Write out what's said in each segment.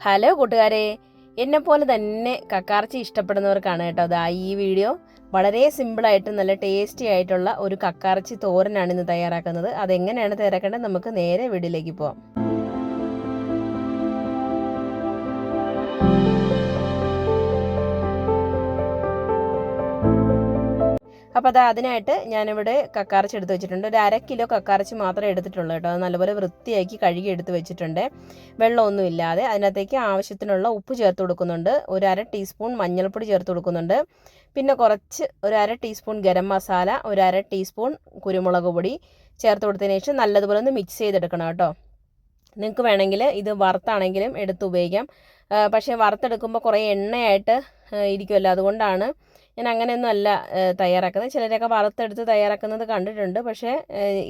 Hello കൂട്ടുകാരെ. പോലെ തന്നെ കക്കാർച്ചി ഇഷ്ടപ്പെടുന്നവർക്കാണ് കേട്ടോ അതാ ഈ വീഡിയോ. വളരെ സിമ്പിളായിട്ട് നല്ല ടേസ്റ്റി ആയിട്ടുള്ള ഒരു കക്കാർച്ചി തോരനാണ് ഇന്ന് തയ്യാറാക്കുന്നത്. അതെങ്ങനെയാണ് തയ്യാറാക്കേണ്ടത് നമുക്ക് നേരെ വീട്ടിലേക്ക് പോവാം. അപ്പോൾ അത് അതിനായിട്ട് ഞാനിവിടെ കക്കാറച്ചി എടുത്ത് വെച്ചിട്ടുണ്ട്. ഒരു അര കിലോ കക്കാറച്ചി മാത്രമേ എടുത്തിട്ടുള്ളൂ കേട്ടോ. അത് നല്ലപോലെ വൃത്തിയാക്കി കഴുകി എടുത്ത് വെച്ചിട്ടുണ്ട്. വെള്ളമൊന്നും ഇല്ലാതെ അതിനകത്തേക്ക് ആവശ്യത്തിനുള്ള ഉപ്പ് ചേർത്ത് കൊടുക്കുന്നുണ്ട്. ഒരു അര ടീസ്പൂൺ മഞ്ഞൾപ്പൊടി ചേർത്ത് കൊടുക്കുന്നുണ്ട്. പിന്നെ കുറച്ച് ഒരു അര ടീസ്പൂൺ ഗരം മസാല ഒരു അര ടീസ്പൂൺ കുരുമുളക് പൊടി ചേർത്ത് കൊടുത്തതിന് ശേഷം നല്ലതുപോലെ ഒന്ന് മിക്സ് ചെയ്തെടുക്കണം കേട്ടോ. നിങ്ങൾക്ക് വേണമെങ്കിൽ ഇത് വറുത്താണെങ്കിലും എടുത്ത് ഉപയോഗിക്കാം. പക്ഷേ വറുത്തെടുക്കുമ്പോൾ കുറേ എണ്ണയായിട്ട് ഇരിക്കുമല്ലോ. അതുകൊണ്ടാണ് ഞാൻ അങ്ങനെയൊന്നും അല്ല തയ്യാറാക്കുന്നത്. ചിലരൊക്കെ വറുത്തെടുത്ത് തയ്യാറാക്കുന്നത് കണ്ടിട്ടുണ്ട്. പക്ഷേ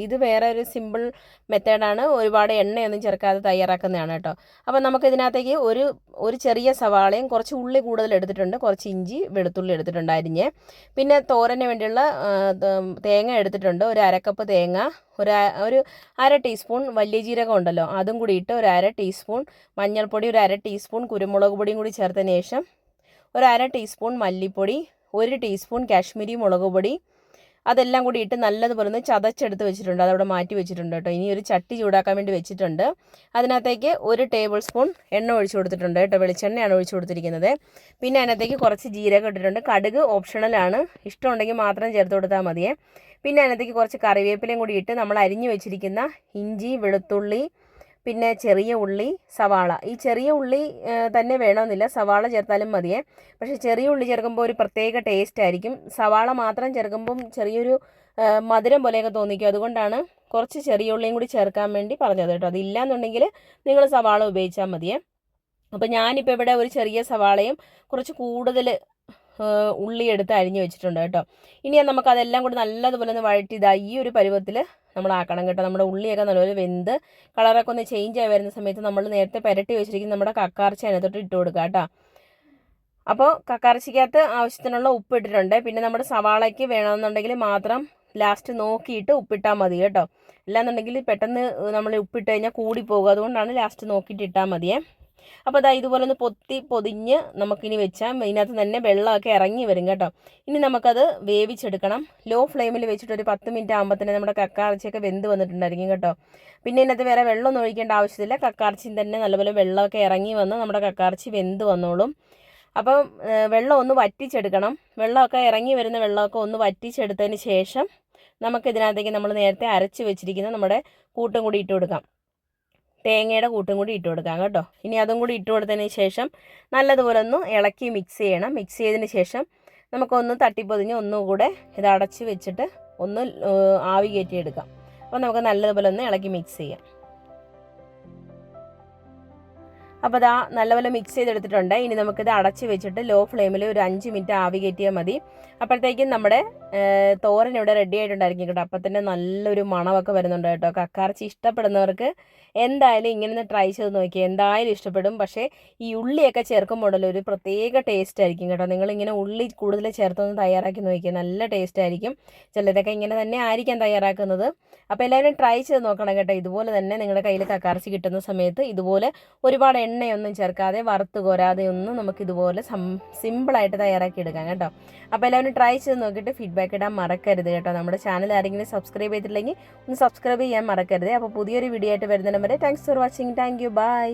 ഇത് വേറെ ഒരു സിമ്പിൾ മെത്തേഡാണ്. ഒരുപാട് എണ്ണയൊന്നും ചേർക്കാതെ തയ്യാറാക്കുന്നതാണ് കേട്ടോ. അപ്പോൾ നമുക്ക് ഇതിനകത്തേക്ക് ഒരു ഒരു ചെറിയ സവാളയും കുറച്ച് ഉള്ളി കൂടുതൽ എടുത്തിട്ടുണ്ട്. കുറച്ച് ഇഞ്ചി വെളുത്തുള്ളി എടുത്തിട്ടുണ്ട് അരിഞ്ഞ്. പിന്നെ തോരന് വേണ്ടിയുള്ള തേങ്ങ എടുത്തിട്ടുണ്ട്. ഒരു അരക്കപ്പ് തേങ്ങ ഒരു ഒരു അര ടീസ്പൂൺ വലിയ ജീരകം ഉണ്ടല്ലോ അതും കൂടി ഇട്ട് ഒരു അര ടീസ്പൂൺ മഞ്ഞൾപ്പൊടി ഒരു അര ടീസ്പൂൺ കുരുമുളക് പൊടിയും കൂടി ചേർത്തതിന് ശേഷം ഒരു അര ടീസ്പൂൺ മല്ലിപ്പൊടി ഒരു ടീസ്പൂൺ കാശ്മീരി മുളക് പൊടി. അതെല്ലാം കൂടി ഇട്ട് നല്ലതുപോലെ ഒന്ന് ചതച്ചെടുത്ത് വെച്ചിട്ടുണ്ട്. അതവിടെ മാറ്റി വെച്ചിട്ടുണ്ട് കേട്ടോ. ഇനി ഒരു ചട്ടി ചൂടാക്കാൻ വേണ്ടി വെച്ചിട്ടുണ്ട്. അതിനകത്തേക്ക് ഒരു ടേബിൾ സ്പൂൺ എണ്ണ ഒഴിച്ചു കൊടുത്തിട്ടുണ്ട് കേട്ടോ. വെളിച്ചെണ്ണയാണ് ഒഴിച്ചു കൊടുത്തിരിക്കുന്നത്. പിന്നെ അതിനകത്തേക്ക് കുറച്ച് ജീരകം ഇട്ടിട്ടുണ്ട്. കടുക് ഓപ്ഷണലാണ് ഇഷ്ടമുണ്ടെങ്കിൽ മാത്രം ചേർത്ത് കൊടുത്താൽ മതിയേ. പിന്നെ അതിനകത്തേക്ക് കുറച്ച് കറിവേപ്പിലയും കൂടി ഇട്ട് നമ്മൾ അരിഞ്ഞു വെച്ചിരിക്കുന്ന ഇഞ്ചി വെളുത്തുള്ളി പിന്നെ ചെറിയ ഉള്ളി സവാള. ഈ ചെറിയ ഉള്ളി തന്നെ വേണമെന്നില്ല. സവാള ചേർത്താലും മതിയേ. പക്ഷേ ചെറിയ ഉള്ളി ചേർക്കുമ്പോൾ ഒരു പ്രത്യേക ടേസ്റ്റ് ആയിരിക്കും. സവാള മാത്രം ചേർക്കുമ്പം ചെറിയൊരു മധുരം പോലെയൊക്കെ തോന്നിക്കും. അതുകൊണ്ടാണ് കുറച്ച് ചെറിയ ഉള്ളിയും കൂടി ചേർക്കാൻ വേണ്ടി പറഞ്ഞത് കേട്ടോ. അതില്ലാന്നുണ്ടെങ്കിൽ നിങ്ങൾ സവാള ഉപയോഗിച്ചാൽ മതിയേ. അപ്പോൾ ഞാനിപ്പോൾ ഇവിടെ ഒരു ചെറിയ സവാളയും കുറച്ച് കൂടുതൽ ഉള്ളി എടുത്ത് അരിഞ്ഞ് വെച്ചിട്ടുണ്ട് കേട്ടോ. ഇനി നമുക്ക് അതെല്ലാം കൂടി നല്ലതുപോലെ ഒന്ന് വഴറ്റി ഇതാ ഈ ഒരു പരുവത്തിൽ നമ്മൾ ആക്കണം കേട്ടോ. നമ്മുടെ ഉള്ളിയൊക്കെ നല്ലപോലെ വെന്ത് കളറൊക്കെ ഒന്ന് ചേഞ്ച് ആയി വരുന്ന സമയത്ത് നമ്മൾ നേരത്തെ പുരട്ടി വെച്ചിരിക്കുന്ന നമ്മുടെ കക്കാർച്ചി അതിനകത്തോട്ട് ഇട്ട് കൊടുക്കുക കേട്ടോ. അപ്പോൾ കക്കാർച്ചിക്കകത്ത് ആവശ്യത്തിനുള്ള ഉപ്പ് ഇട്ടിട്ടുണ്ട്. പിന്നെ നമ്മുടെ സവാളയ്ക്ക് വേണമെന്നുണ്ടെങ്കിൽ മാത്രം ലാസ്റ്റ് നോക്കിയിട്ട് ഉപ്പിട്ടാൽ മതി കേട്ടോ. അല്ലാന്നുണ്ടെങ്കിൽ പെട്ടെന്ന് നമ്മൾ ഉപ്പിട്ട് കഴിഞ്ഞാൽ കൂടിപ്പോകും പോകും. അതുകൊണ്ടാണ് ലാസ്റ്റ് നോക്കിയിട്ട് ഇട്ടാൽ മതിയേ. അപ്പോൾ അതാ ഇതുപോലെ ഒന്ന് പൊത്തി പൊതിഞ്ഞ് നമുക്കിനി വെച്ചാൽ ഇതിനകത്ത് തന്നെ വെള്ളമൊക്കെ ഇറങ്ങി വരും കേട്ടോ. ഇനി നമുക്കത് വേവിച്ചെടുക്കണം. ലോ ഫ്ലെയിമിൽ വെച്ചിട്ട് ഒരു പത്ത് മിനിറ്റ് ആകുമ്പോൾ തന്നെ നമ്മുടെ കക്കാർച്ചിയൊക്കെ വെന്ത് വന്നിട്ടുണ്ടായിരിക്കും കേട്ടോ. പിന്നെ ഇതിനകത്ത് വേറെ വെള്ളമൊന്നും ഒഴിക്കേണ്ട ആവശ്യമില്ല കക്കാർച്ചിയും തന്നെ നല്ലപോലെ വെള്ളമൊക്കെ ഇറങ്ങി വന്ന് നമ്മുടെ കക്കാർച്ചി വെന്ത് വന്നോളും. അപ്പം വെള്ളം ഒന്ന് വറ്റിച്ചെടുക്കണം. വെള്ളമൊക്കെ ഇറങ്ങി വരുന്ന വെള്ളമൊക്കെ ഒന്ന് വറ്റിച്ചെടുത്തതിന് ശേഷം നമുക്കിതിനകത്തേക്ക് നമ്മൾ നേരത്തെ അരച്ച് വെച്ചിരിക്കുന്ന നമ്മുടെ കൂട്ടും കൂടി ഇട്ട് കൊടുക്കാം. തേങ്ങയുടെ കൂട്ടും കൂടി ഇട്ട് കൊടുക്കാം കേട്ടോ. ഇനി അതും കൂടി ഇട്ട് കൊടുത്തതിന് ശേഷം നല്ലതുപോലെ ഒന്ന് ഇളക്കി മിക്സ് ചെയ്യണം. മിക്സ് ചെയ്തതിന് ശേഷം നമുക്കൊന്ന് തട്ടിപ്പൊതിഞ്ഞ് ഒന്നുകൂടെ ഇത് അടച്ച് വെച്ചിട്ട് ഒന്ന് ആവി കയറ്റി എടുക്കാം. അപ്പോൾ നമുക്ക് നല്ലതുപോലെ ഒന്ന് ഇളക്കി മിക്സ് ചെയ്യാം. അപ്പോൾ ഇതാ നല്ലപോലെ മിക്സ് ചെയ്തെടുത്തിട്ടുണ്ട്. ഇനി നമുക്കിത് അടച്ച് വെച്ചിട്ട് ലോ ഫ്ലെയിമിൽ ഒരു അഞ്ച് മിനിറ്റ് ആവി കയറ്റിയാൽ മതി. അപ്പോഴത്തേക്കും നമ്മുടെ തോരൻ ഇവിടെ റെഡി ആയിട്ടുണ്ടായിരിക്കും കേട്ടോ. അപ്പം തന്നെ നല്ലൊരു മണമൊക്കെ വരുന്നുണ്ട് കേട്ടോ. കക്കാർച്ചി ഇഷ്ടപ്പെടുന്നവർക്ക് എന്തായാലും ഇങ്ങനെ ഒന്ന് ട്രൈ ചെയ്ത് നോക്കി എന്തായാലും ഇഷ്ടപ്പെടും. പക്ഷേ ഈ ഉള്ളിയൊക്കെ ചേർക്കുമ്പോഴല്ലോ ഒരു പ്രത്യേക ടേസ്റ്റ് ആയിരിക്കും കേട്ടോ. നിങ്ങളിങ്ങനെ ഉള്ളി കൂടുതൽ ചേർത്തൊന്ന് തയ്യാറാക്കി നോക്കിയാൽ നല്ല ടേസ്റ്റ് ആയിരിക്കും. ചിലരൊക്കെ ഇങ്ങനെ തന്നെ ആയിരിക്കാം തയ്യാറാക്കുന്നത്. അപ്പോൾ എല്ലാവരും ട്രൈ ചെയ്ത് നോക്കണം കേട്ടോ. ഇതുപോലെ തന്നെ നിങ്ങളുടെ കയ്യിൽ കക്കാർച്ചി കിട്ടുന്ന സമയത്ത് ഇതുപോലെ ഒരുപാട് എണ്ണയൊന്നും ചേർക്കാതെ വറുത്ത് കോരാതെ ഒന്നും നമുക്ക് സിമ്പിളായിട്ട് തയ്യാറാക്കി എടുക്കാം കേട്ടോ. അപ്പോൾ എല്ലാവരും ട്രൈ ചെയ്ത് നോക്കിയിട്ട് ഫീഡ്ബാക്ക് ഇടാൻ മറക്കരുത് കേട്ടോ. നമ്മുടെ ചാനൽ ആരെങ്കിലും സബ്സ്ക്രൈബ് ചെയ്തിട്ടില്ലെങ്കിൽ ഒന്ന് സബ്സ്ക്രൈബ് ചെയ്യാൻ മറക്കരുത്. അപ്പോൾ പുതിയൊരു വീഡിയോ ആയിട്ട് വരുന്നതിന് വരെ thanks for watching thank you bye